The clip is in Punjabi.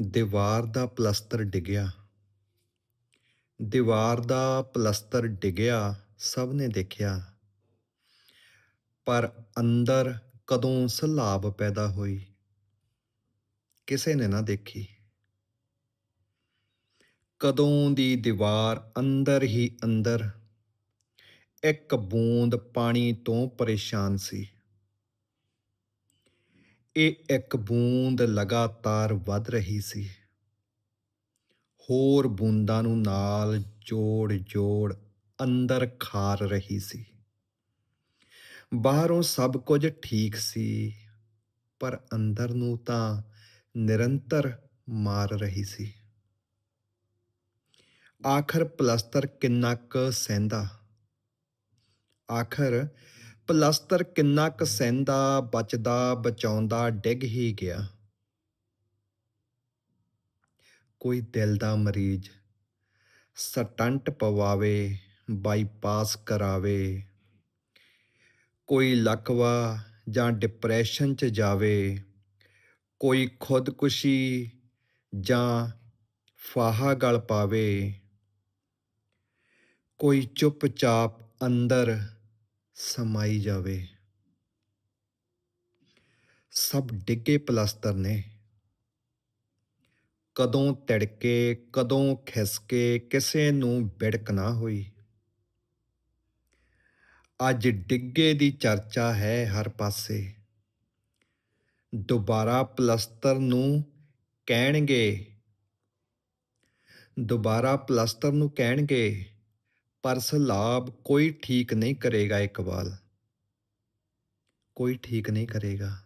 ਦੀਵਾਰ ਦਾ ਪਲਸਤਰ ਡਿੱਗਿਆ। ਦੀਵਾਰ ਦਾ ਪਲਸਤਰ ਡਿੱਗਿਆ, ਸਭ ਨੇ ਦੇਖਿਆ। ਪਰ ਅੰਦਰ ਕਦੋਂ ਸਲਾਬ ਪੈਦਾ ਹੋਈ? ਕਿਸੇ ਨੇ ਨਾ ਦੇਖੀ। ਕਦੋਂ ਦੀ ਦੀਵਾਰ ਅੰਦਰ ਹੀ ਅੰਦਰ, ਇੱਕ ਬੂੰਦ ਪਾਣੀ ਤੋਂ ਪਰੇਸ਼ਾਨ ਸੀ। ਇਹ ਇੱਕ ਬੂੰਦ ਲਗਾਤਾਰ ਵੱਧ ਰਹੀ ਸੀ। ਹੋਰ ਬੂੰਦਾਂ ਨੂੰ ਨਾਲ ਜੋੜ ਜੋੜ ਅੰਦਰ ਖਾਰ ਰਹੀ ਸੀ। ਬਾਹਰੋਂ ਸਭ ਕੁਝ ਠੀਕ ਸੀ, ਪਰ ਅੰਦਰ ਨੂੰ ਤਾਂ ਨਿਰੰਤਰ ਮਾਰ ਰਹੀ ਸੀ। ਆਖਰ ਪਲਸਤਰ ਕਿੰਨਾ ਕੁ ਸਹਿੰਦਾ? ਆਖਰ ਪਲਸਤਰ ਕਿੰਨਾ ਕੁ ਸਹਿੰਦਾ, ਬਚਦਾ, ਬਚਾਉਂਦਾ, ਡਿੱਗ ਹੀ ਗਿਆ। ਕੋਈ ਦਿਲ ਦਾ ਮਰੀਜ਼ ਸਟੰਟ ਪਵਾਵੇ, ਬਾਈਪਾਸ ਕਰਾਵੇ। ਕੋਈ ਲਕਵਾ ਜਾਂ ਡਿਪਰੈਸ਼ਨ 'ਚ ਜਾਵੇ। ਕੋਈ ਖੁਦਕੁਸ਼ੀ ਜਾਂ ਫਾਹਾ ਗਲ ਪਾਵੇ। ਕੋਈ ਚੁੱਪਚਾਪ ਅੰਦਰ ਸਮਾਈ ਜਾਵੇ। ਸਭ ਡਿੱਗੇ ਪਲਸਤਰ ਨੇ। ਕਦੋਂ ਤਿੜਕੇ, ਕਦੋਂ ਖਿਸਕੇ, ਕਿਸੇ ਨੂੰ ਬਿੜਕ ਨਾ ਹੋਈ। ਅੱਜ ਡਿੱਗੇ ਦੀ ਚਰਚਾ ਹੈ ਹਰ ਪਾਸੇ। ਦੁਬਾਰਾ ਪਲਸਤਰ ਨੂੰ ਕਹਿਣਗੇ। ਦੁਬਾਰਾ ਪਲਸਤਰ ਨੂੰ ਕਹਿਣਗੇ। ਪਰਸ ਲਾਭ ਕੋਈ ਠੀਕ ਨਹੀਂ ਕਰੇਗਾ ਇਕਬਾਲ ਕੋਈ ਠੀਕ ਨਹੀਂ ਕਰੇਗਾ।